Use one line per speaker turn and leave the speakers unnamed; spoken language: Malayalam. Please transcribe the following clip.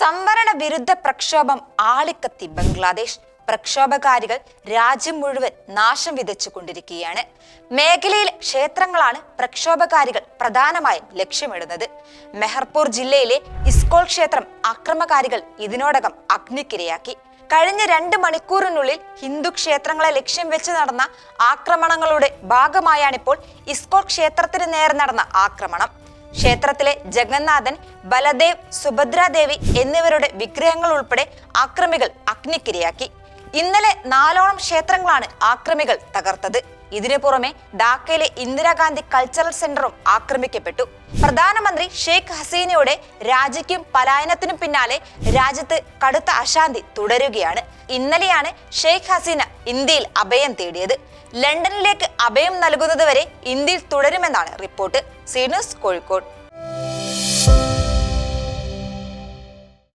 സംവരണ വിരുദ്ധ പ്രക്ഷോഭം ആളിക്കത്തി ബംഗ്ലാദേശ്. പ്രക്ഷോഭകാരികൾ രാജ്യം മുഴുവൻ നാശം വിതച്ചു കൊണ്ടിരിക്കുകയാണ് മേഖലയിലെ ക്ഷേത്രങ്ങളാണ് പ്രക്ഷോഭകാരികൾ പ്രധാനമായും ലക്ഷ്യമിടുന്നത്. മെഹർപൂർ ജില്ലയിലെ ഇസ്കോൾ ക്ഷേത്രം അക്രമകാരികൾ ഇതിനോടകം അഗ്നിക്കിരയാക്കി. കഴിഞ്ഞ രണ്ട് മണിക്കൂറിനുള്ളിൽ ഹിന്ദു ക്ഷേത്രങ്ങളെ ലക്ഷ്യം വെച്ച് നടന്ന ആക്രമണങ്ങളുടെ ഭാഗമായാണിപ്പോൾ ഇസ്കോൾ ക്ഷേത്രത്തിന് നേരെ നടന്ന ആക്രമണം. ക്ഷേത്രത്തിലെ ജഗന്നാഥൻ ബലദേവ് സുഭദ്രാദേവി എന്നിവരുടെ വിഗ്രഹങ്ങൾ ഉൾപ്പെടെ അക്രമികൾ അഗ്നിക്കിരയാക്കി. ഇന്നലെ നാലോളം ക്ഷേത്രങ്ങളാണ് ആക്രമികൾ തകർത്തത്. ഇതിനു പുറമെ ഡാക്കയിലെ ഇന്ദിരാഗാന്ധി കൾച്ചറൽ സെന്ററും ആക്രമിക്കപ്പെട്ടു. പ്രധാനമന്ത്രി ഷെയ്ഖ് ഹസീനയുടെ രാജിക്കും പലായനത്തിനും പിന്നാലെ രാജ്യത്ത് കടുത്ത അശാന്തി തുടരുകയാണ്. ഇന്നലെയാണ് ഷെയ്ഖ് ഹസീന ഇന്ത്യയിൽ അഭയം തേടിയത്. ലണ്ടനിലേക്ക് അഭയം നൽകുന്നതുവരെ ഇന്ത്യയിൽ തുടരുമെന്നാണ് റിപ്പോർട്ട്. സീനൂസ് കോഴിക്കോട്.